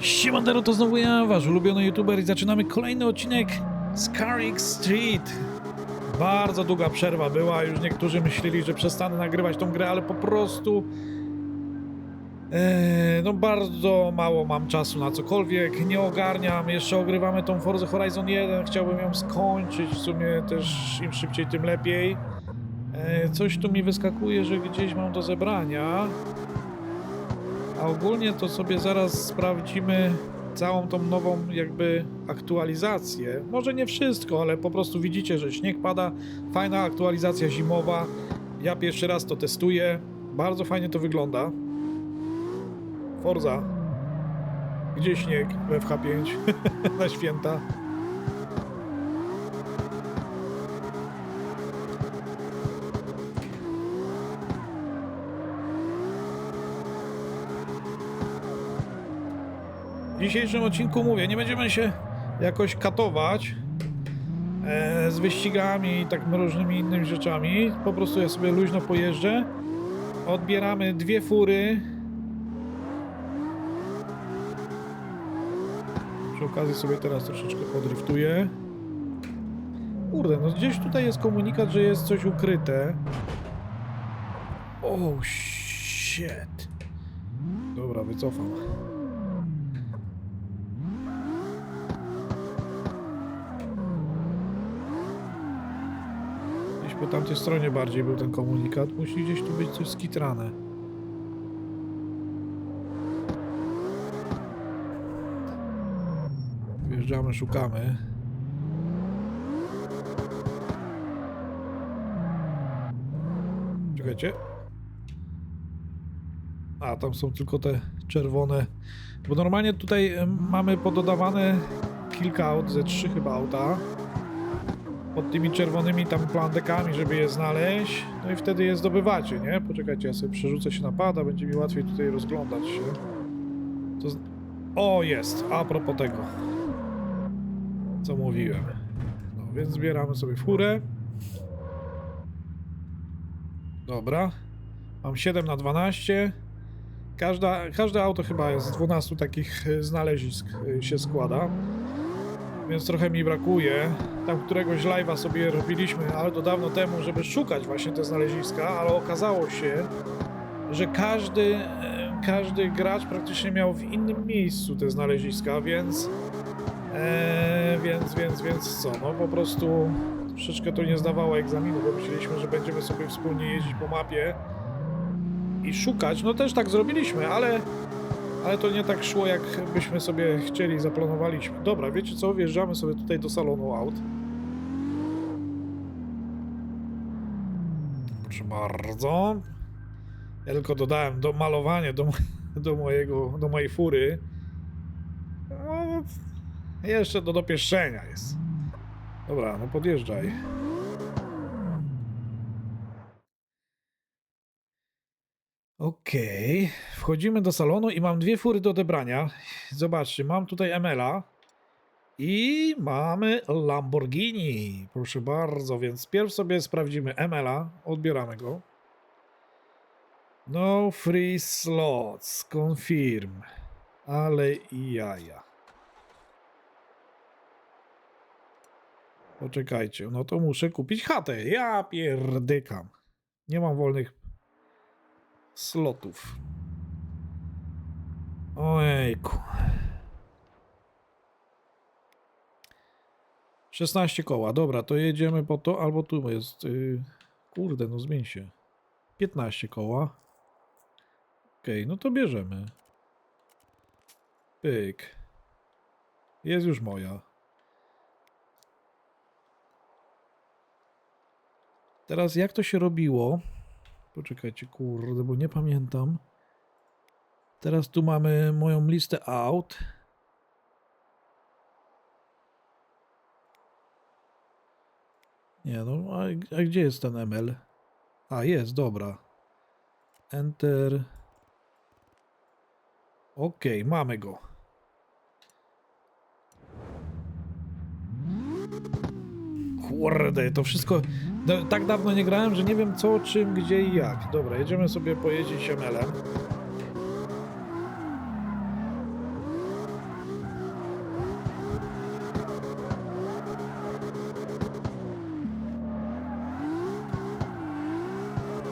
Siemandero, to znowu ja, wasz ulubiony youtuber i zaczynamy kolejny odcinek z Carrick Street. Bardzo długa przerwa była, już niektórzy myśleli, że przestanę nagrywać tą grę, ale po prostu e, no bardzo mało mam czasu na cokolwiek, nie ogarniam, jeszcze ogrywamy tą Forza Horizon 1, chciałbym ją skończyć, w sumie też im szybciej tym lepiej. E, coś tu mi wyskakuje, że gdzieś mam do zebrania. A ogólnie to sobie zaraz sprawdzimy całą tą nową jakby aktualizację. Może nie wszystko, ale po prostu widzicie, że śnieg pada. Fajna aktualizacja zimowa. Ja pierwszy raz to testuję. Bardzo fajnie to wygląda. Forza. Gdzie śnieg w FH5 na święta? W dzisiejszym odcinku mówię, nie będziemy się jakoś katować e, z wyścigami i tak różnymi innymi rzeczami. Po prostu ja sobie luźno pojeżdżę. Odbieramy dwie fury. Przy okazji sobie teraz troszeczkę podriftuję. Kurde, no gdzieś tutaj jest komunikat, że jest coś ukryte. Oh shit. Dobra, wycofam. Po tamtej stronie bardziej był ten komunikat. Musi gdzieś tu być coś skitrane. Wjeżdżamy, szukamy. Czekajcie. A, tam są tylko te czerwone. Bo normalnie tutaj mamy pododawane kilka aut, ze trzy chyba auta pod tymi czerwonymi tam plandekami, żeby je znaleźć. No i wtedy je zdobywacie, nie? Poczekajcie, ja sobie przerzucę się na pada, będzie mi łatwiej tutaj rozglądać się. To. O, jest! A propos tego, co mówiłem. No, więc zbieramy sobie furę. Dobra. Mam 7 na 12. Każda, każde auto chyba z 12 takich e, znalezisk e, się składa więc trochę mi brakuje. Tam któregoś live'a sobie robiliśmy, ale to dawno temu, żeby szukać właśnie te znaleziska, ale okazało się, że każdy, e, każdy gracz praktycznie miał w innym miejscu te znaleziska, więc e, więc, więc, więc co, no po prostu troszeczkę to nie zdawało egzaminu, bo myśleliśmy, że będziemy sobie wspólnie jeździć po mapie i szukać, no też tak zrobiliśmy, ale ale to nie tak szło, jak byśmy sobie chcieli, zaplanowaliśmy. Dobra, wiecie co? Wjeżdżamy sobie tutaj do salonu aut. Proszę bardzo. Ja tylko dodałem do malowanie do, do mojego, do mojej fury. No, jeszcze do dopieszczenia jest. Dobra, no podjeżdżaj. Okej, wchodzimy do salonu i mam dwie fury do odebrania. Zobaczcie, mam tutaj ML-a i mamy Lamborghini. Proszę bardzo, więc pierw sobie sprawdzimy ML-a, odbieramy go. No free slots, confirm. Ale jaja. Poczekajcie, no to muszę kupić chatę. Ja pierdykam. Nie mam wolnych slotów. Ojejku. 16 koła, dobra, to jedziemy po to, albo tu jest, yy, kurde, no zmień się. 15 koła. Okej, no to bierzemy. Pyk. Jest już moja. Teraz jak to się robiło? Poczekajcie, kurde, bo nie pamiętam. Teraz tu mamy moją listę aut. Nie no, a, a gdzie jest ten ML? A, jest, dobra. Enter. Okej, mamy go. Kurde, to wszystko... No, tak dawno nie grałem, że nie wiem co, czym, gdzie i jak. Dobra, jedziemy sobie pojeździć ML-em.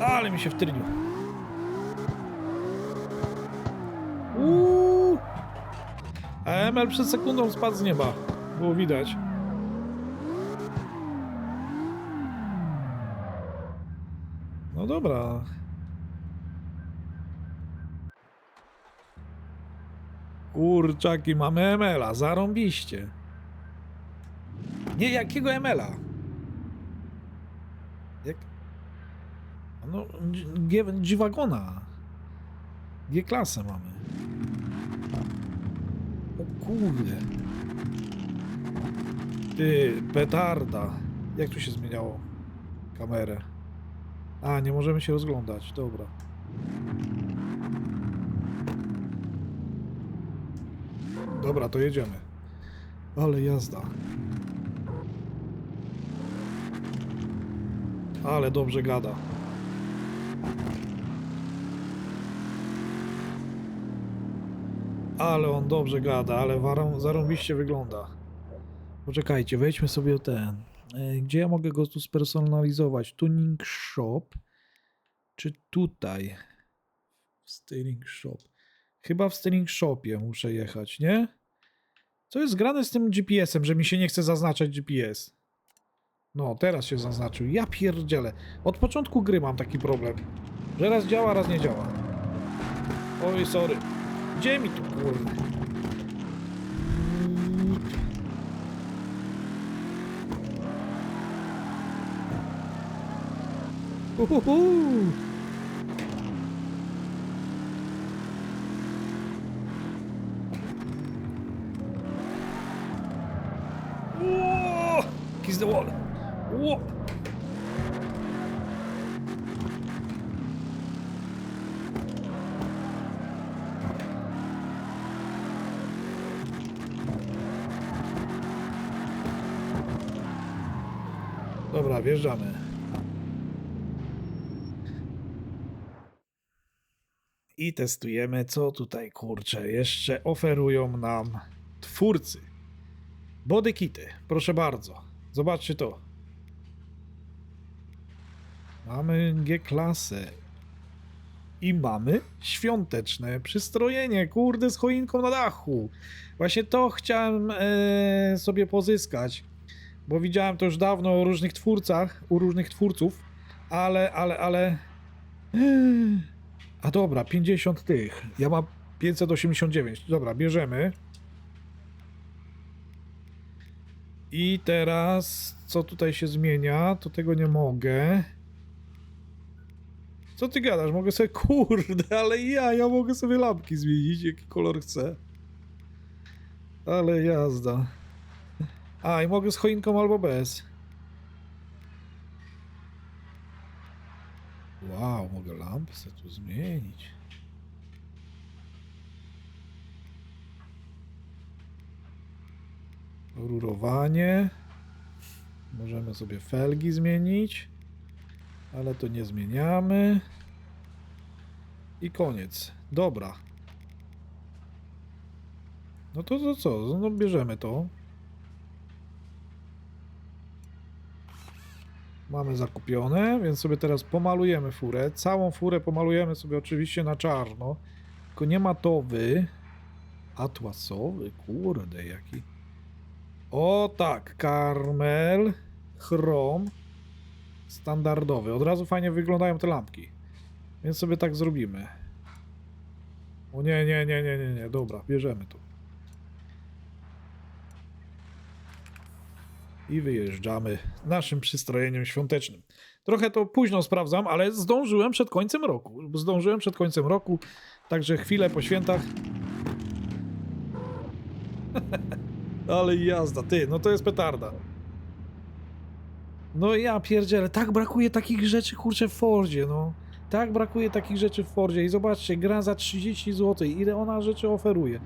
Ale mi się wtrynił. Uuu! A ML przed sekundą spadł z nieba. Było widać. Dobra. Kurczaki, mamy ML-a, zarąbiście. Nie, jakiego ML-a? Jak? No, G-Wagona. G-klasę mamy. O kurde. Ty, petarda. Jak tu się zmieniało kamerę? A, nie możemy się rozglądać. Dobra. Dobra, to jedziemy. Ale jazda. Ale dobrze gada. Ale on dobrze gada, ale zarąbiście wygląda. Poczekajcie, wejdźmy sobie ten. E, Gdzie ja mogę go tu spersonalizować? Tuning Shop? Czy tutaj? W Styling Shop. Chyba w Styling Shopie muszę jechać, nie? Co jest grane z tym GPS-em, że mi się nie chce zaznaczać GPS? No, teraz się zaznaczył. Ja pierdzielę. Od początku gry mam taki problem. Że raz działa, raz nie działa. Oj, sorry. Gdzie mi tu kurde? Uhuhu. Whoa! Kiss the wall. Whoa! Dobra, wjeżdżamy. I testujemy, co tutaj kurczę jeszcze oferują nam twórcy. Bodykity, proszę bardzo. Zobaczcie to. Mamy G-klasę. I mamy świąteczne przystrojenie, kurde, z choinką na dachu. Właśnie to chciałem e, sobie pozyskać, bo widziałem to już dawno u różnych twórcach, u różnych twórców, ale, ale, ale... A dobra, 50 tych. Ja mam 589. Dobra, bierzemy. I teraz, co tutaj się zmienia? To tego nie mogę. Co ty gadasz? Mogę sobie, kurde, ale ja, ja mogę sobie lampki zmienić, jaki kolor chcę. Ale jazda. A, i mogę z choinką albo bez. Wow, mogę lampy sobie tu zmienić. Rurowanie. Możemy sobie felgi zmienić, ale to nie zmieniamy. I koniec. Dobra. No to, to co? No bierzemy to. Mamy zakupione, więc sobie teraz pomalujemy furę. Całą furę pomalujemy sobie oczywiście na czarno. Tylko nie matowy. Atłasowy, kurde jaki. O tak, karmel, chrom, standardowy. Od razu fajnie wyglądają te lampki. Więc sobie tak zrobimy. O nie, nie, nie, nie, nie, nie. Dobra, bierzemy to. I wyjeżdżamy naszym przystrojeniem świątecznym. Trochę to późno sprawdzam, ale zdążyłem przed końcem roku. Zdążyłem przed końcem roku, także chwilę po świętach. Ale jazda, ty, no to jest petarda. No ja pierdzielę, tak brakuje takich rzeczy, kurczę, w Fordzie, no. Tak brakuje takich rzeczy w Fordzie i zobaczcie, gra za 30 zł, ile ona rzeczy oferuje.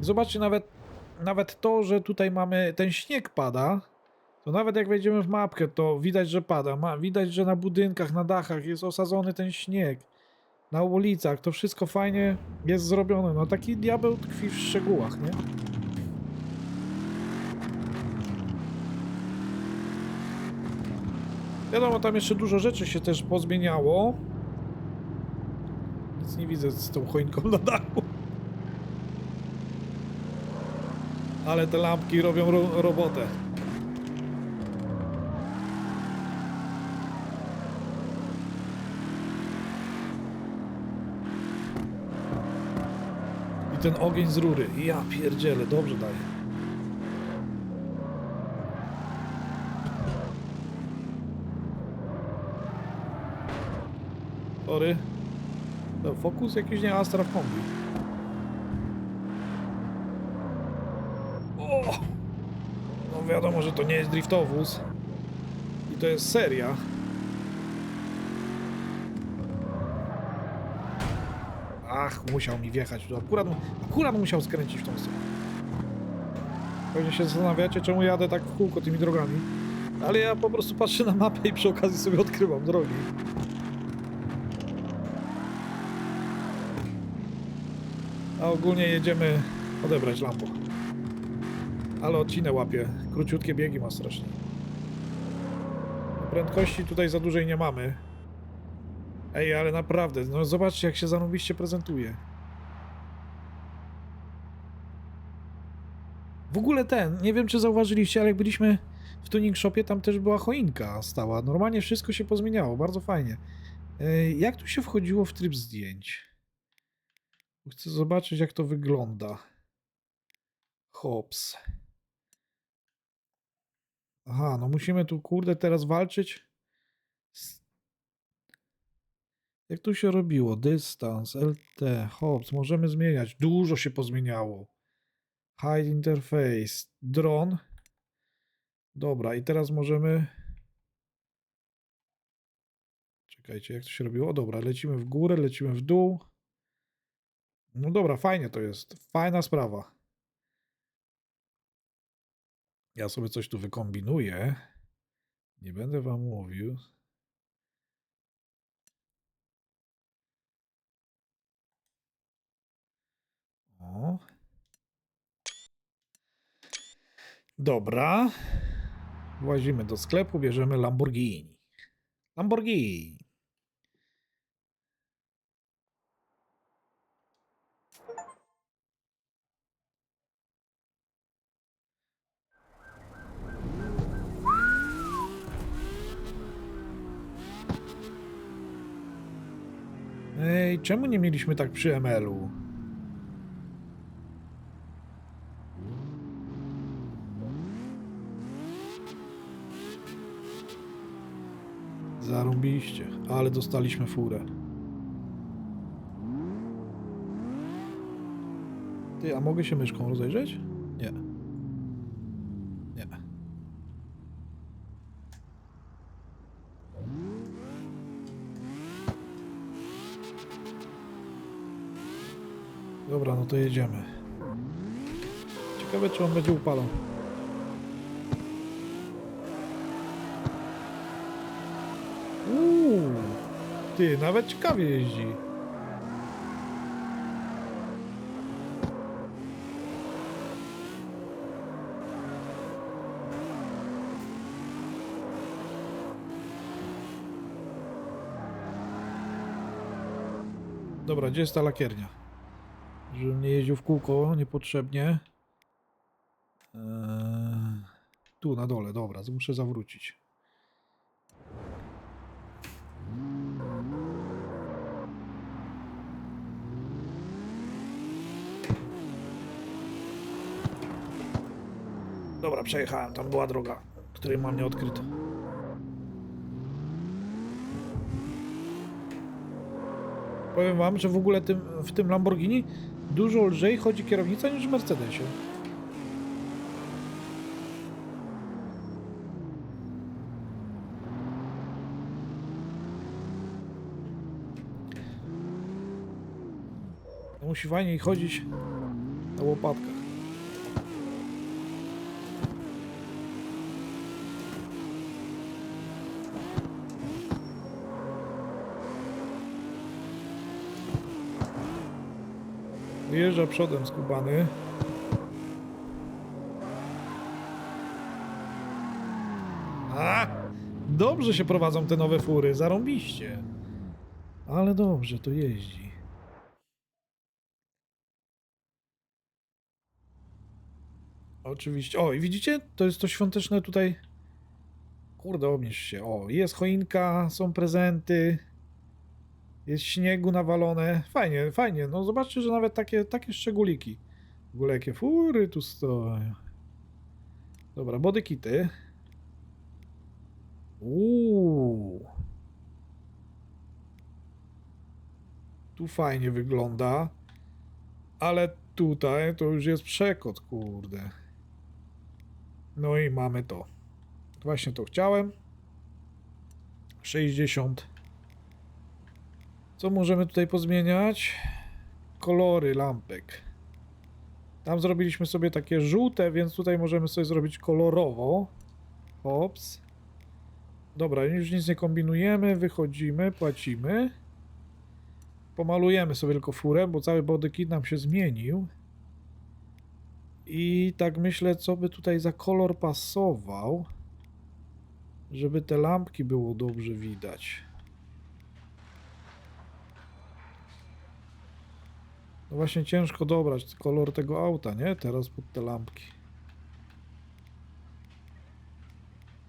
Zobaczcie nawet, nawet to, że tutaj mamy, ten śnieg pada, to nawet jak wejdziemy w mapkę, to widać, że pada. Ma, widać, że na budynkach, na dachach jest osadzony ten śnieg. Na ulicach, to wszystko fajnie jest zrobione. No taki diabeł tkwi w szczegółach, nie? Wiadomo, tam jeszcze dużo rzeczy się też pozmieniało. Nic nie widzę z tą choinką na dachu. Ale te lampki robią ro robotę. Ten ogień z rury. Ja pierdzielę, dobrze daje. Sorry. No, fokus jakiś nie Astra w kombi. O! No wiadomo, że to nie jest driftowóz. I to jest seria. Ach, musiał mi wjechać. tu. Akurat, akurat musiał skręcić w tą stronę. Pewnie się zastanawiacie, czemu jadę tak w kółko tymi drogami. Ale ja po prostu patrzę na mapę i przy okazji sobie odkrywam drogi. A ogólnie jedziemy odebrać Lambo. Ale odcinę łapie. Króciutkie biegi ma strasznie. Prędkości tutaj za dużej nie mamy. Ej, ale naprawdę, no zobaczcie jak się zarobiście prezentuje. W ogóle ten, nie wiem czy zauważyliście, ale jak byliśmy w tuning shopie, tam też była choinka stała. Normalnie wszystko się pozmieniało, bardzo fajnie. Jak tu się wchodziło w tryb zdjęć? Chcę zobaczyć, jak to wygląda. Hops. Aha, no musimy tu, kurde, teraz walczyć. z- Jak tu się robiło? Dystans, LT, hops, możemy zmieniać. Dużo się pozmieniało. Hide interface, dron. Dobra, i teraz możemy... Czekajcie, jak to się robiło? O, dobra, lecimy w górę, lecimy w dół. No dobra, fajnie to jest. Fajna sprawa. Ja sobie coś tu wykombinuję. Nie będę wam mówił. Dobra. Włazimy do sklepu, bierzemy Lamborghini. Lamborghini. Ej, czemu nie mieliśmy tak przy ML-u? Zarąbiście, ale dostaliśmy furę. Ty, a mogę się myszką rozejrzeć? Nie. Nie. Dobra, no to jedziemy. Ciekawe, czy on będzie upalał. Ty, nawet ciekawie jeździ. Dobra, gdzie jest ta lakiernia? Żebym nie jeździł w kółko niepotrzebnie. Eee, tu na dole, dobra, muszę zawrócić. Dobra, przejechałem, tam była droga, której mam nieodkrytą. Powiem wam, że w ogóle tym, w tym Lamborghini dużo lżej chodzi kierownica niż w Mercedesie. Musi fajniej chodzić na łopatkach. Wyjeżdża przodem skubany. A! Dobrze się prowadzą te nowe fury, zarąbiście. Ale dobrze to jeździ. Oczywiście. O, i widzicie? To jest to świąteczne tutaj. Kurde, obniż się. O, jest choinka, są prezenty. Jest śniegu nawalone. Fajnie, fajnie. No zobaczcie, że nawet takie, takie szczególiki. W ogóle jakie fury tu stoją. Dobra, bodykity. Uuu. Tu fajnie wygląda. Ale tutaj to już jest przekot, kurde. No i mamy to. Właśnie to chciałem. 60. Co możemy tutaj pozmieniać? Kolory lampek. Tam zrobiliśmy sobie takie żółte, więc tutaj możemy sobie zrobić kolorowo. Hops. Dobra, już nic nie kombinujemy, wychodzimy, płacimy. Pomalujemy sobie tylko furę, bo cały body kit nam się zmienił. I tak myślę, co by tutaj za kolor pasował, żeby te lampki było dobrze widać. No właśnie ciężko dobrać kolor tego auta, nie? Teraz pod te lampki.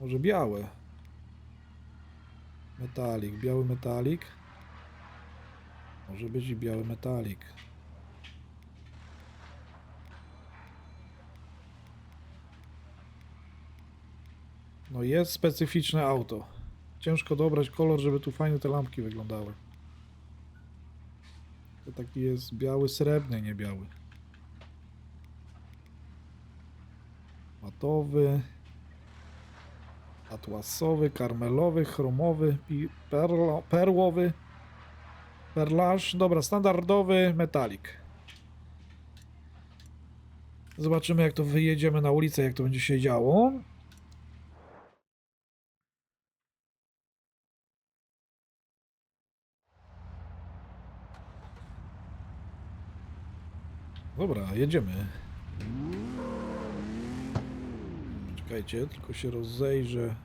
Może białe. Metalik, biały metalik. Może być i biały metalik. No jest specyficzne auto. Ciężko dobrać kolor, żeby tu fajnie te lampki wyglądały. To taki jest biały, srebrny, nie biały. Matowy. Atłasowy, karmelowy, chromowy, perlo, perłowy. Perlaż. Dobra, standardowy metalik. Zobaczymy jak to wyjedziemy na ulicę, jak to będzie się działo. Dobra, jedziemy. Czekajcie, tylko się rozejrzę.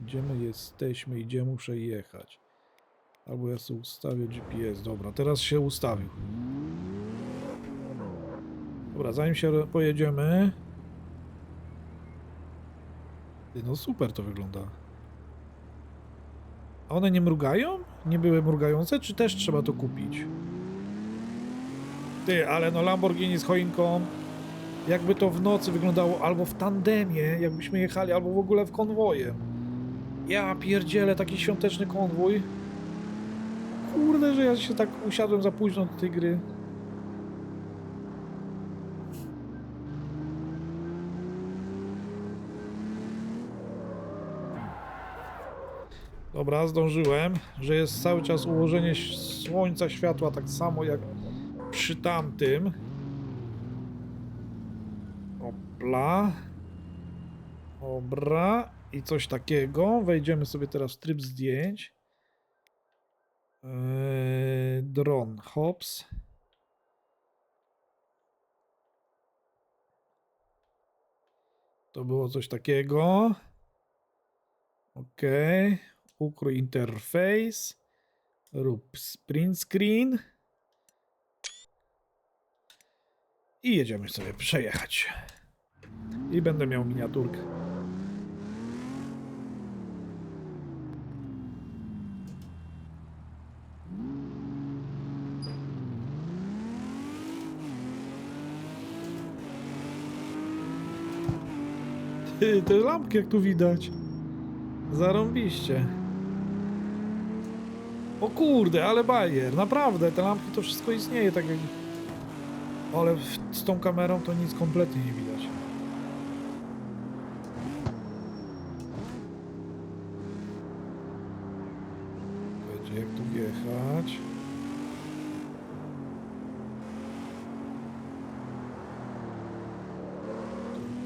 Gdzie my jesteśmy i gdzie muszę jechać. Albo ja sobie ustawię GPS. Dobra, teraz się ustawił. Dobra, zanim się pojedziemy. No super to wygląda. A one nie mrugają? Nie były mrugające, czy też trzeba to kupić? Ty, ale no Lamborghini z choinką. Jakby to w nocy wyglądało albo w tandemie, jakbyśmy jechali, albo w ogóle w konwojem. Ja pierdzielę taki świąteczny konwój. Kurde, że ja się tak usiadłem za późno do tej gry. Dobra, zdążyłem, że jest cały czas ułożenie słońca, światła tak samo jak przy tamtym. Opla. Dobra. I coś takiego. Wejdziemy sobie teraz w tryb zdjęć. Eee, dron. Hops. To było coś takiego. Ok. Ukrój interfejs. Rób sprint screen. I jedziemy sobie przejechać. I będę miał miniaturkę. Ty, te lampki jak tu widać. Zarąbiście. O kurde, ale bajer, naprawdę, te lampki to wszystko istnieje tak jak... Ale z tą kamerą to nic kompletnie nie widać. Będzie jak tu wjechać.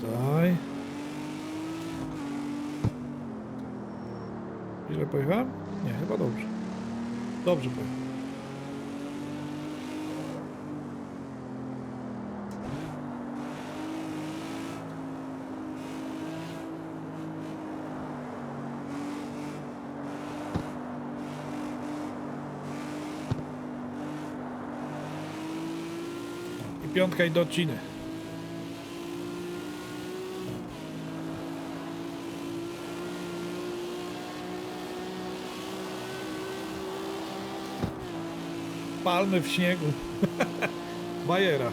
Tutaj. Ile pojechałem? Nie, chyba dobrze. Dobrze pojechałem. Piątka i do odciny. Palmy w śniegu. Bajera.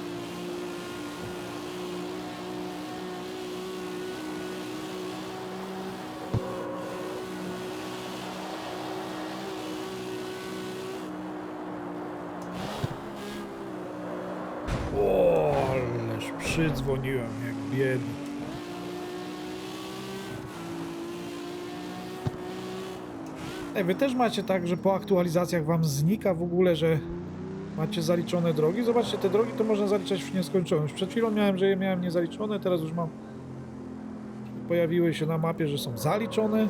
O, ależ przydzwoniłem jak biedny. Ej, wy też macie tak, że po aktualizacjach wam znika w ogóle, że macie zaliczone drogi? Zobaczcie, te drogi to można zaliczać w nieskończoność. Przed chwilą miałem, że je miałem niezaliczone, teraz już mam... Pojawiły się na mapie, że są zaliczone.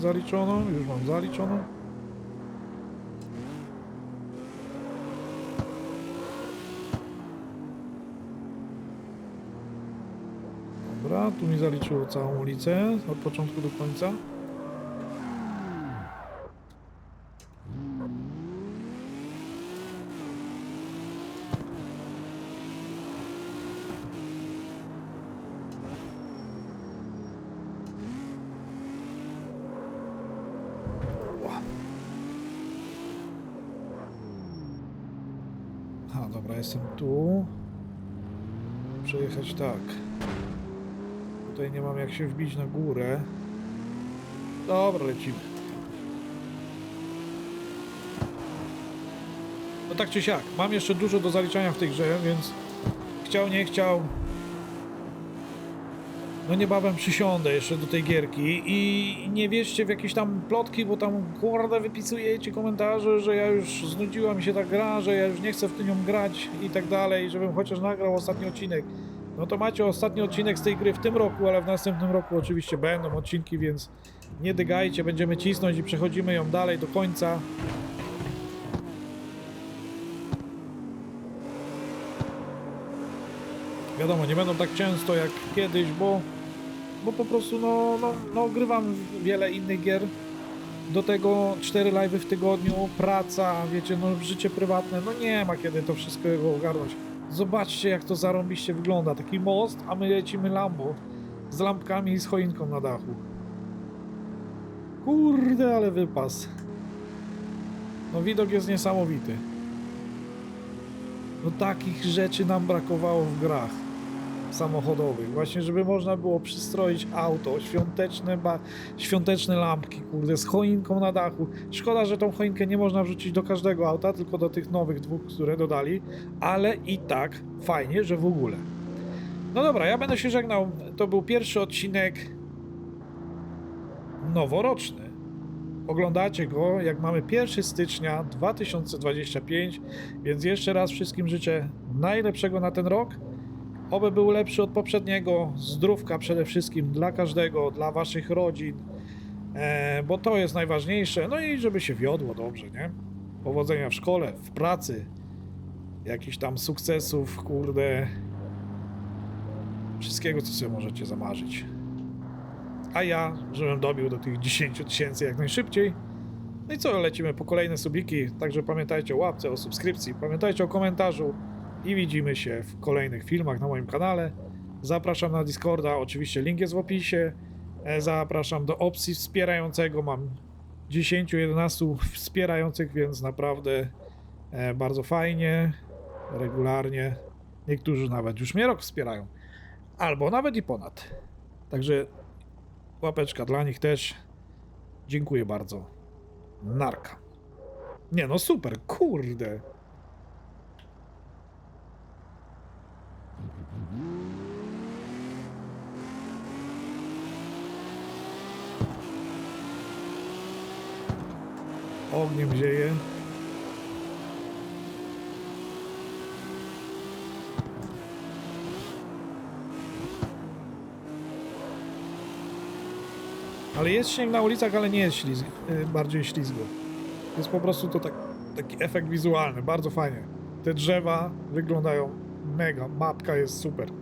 Niezaliczoną, już mam zaliczoną. Dobra, tu mi zaliczyło całą ulicę od początku do końca. Ła. A, dobra, jestem tu. Przejechać tak. Tutaj nie mam jak się wbić na górę. Dobra, lecimy. No tak czy siak, mam jeszcze dużo do zaliczania w tej grze, więc chciał, nie chciał. No niebawem przysiądę jeszcze do tej gierki i nie wierzcie w jakieś tam plotki, bo tam kurde wypisujecie komentarze, że ja już znudziła mi się ta gra, że ja już nie chcę w nią grać i tak dalej, żebym chociaż nagrał ostatni odcinek. No to macie ostatni odcinek z tej gry w tym roku, ale w następnym roku oczywiście będą odcinki, więc nie dygajcie, będziemy cisnąć i przechodzimy ją dalej do końca. Wiadomo, nie będą tak często jak kiedyś, bo, bo po prostu no, no, no grywam wiele innych gier. Do tego 4 live'y w tygodniu, praca, wiecie, no życie prywatne, no nie ma kiedy to wszystko ogarnąć. Zobaczcie jak to zarąbiście wygląda, taki most, a my lecimy Lambo z lampkami i z choinką na dachu. Kurde, ale wypas. No widok jest niesamowity. No takich rzeczy nam brakowało w grach samochodowych. Właśnie, żeby można było przystroić auto, świąteczne, ba świąteczne lampki, kurde, z choinką na dachu. Szkoda, że tą choinkę nie można wrzucić do każdego auta, tylko do tych nowych dwóch, które dodali, ale i tak fajnie, że w ogóle. No dobra, ja będę się żegnał. To był pierwszy odcinek noworoczny. Oglądacie go, jak mamy 1 stycznia 2025, więc jeszcze raz wszystkim życzę najlepszego na ten rok. Oby był lepszy od poprzedniego. Zdrówka przede wszystkim dla każdego, dla waszych rodzin, e, bo to jest najważniejsze. No i żeby się wiodło dobrze, nie? Powodzenia w szkole, w pracy, jakichś tam sukcesów, kurde. Wszystkiego, co sobie możecie zamarzyć. A ja, żebym dobił do tych 10 tysięcy jak najszybciej. No i co, lecimy po kolejne subiki, także pamiętajcie o łapce, o subskrypcji, pamiętajcie o komentarzu i widzimy się w kolejnych filmach na moim kanale. Zapraszam na Discorda, oczywiście link jest w opisie. E, Zapraszam do opcji wspierającego, mam 10-11 wspierających, więc naprawdę e, bardzo fajnie, regularnie. Niektórzy nawet już mnie rok wspierają, albo nawet i ponad. Także łapeczka dla nich też. Dziękuję bardzo. Narka. Nie no, super, kurde. Ogniem zieje. Ale jest śnieg na ulicach, ale nie jest ślizg, y, bardziej ślizgo. Jest po prostu to tak, taki efekt wizualny, bardzo fajnie. Te drzewa wyglądają mega, mapka jest super.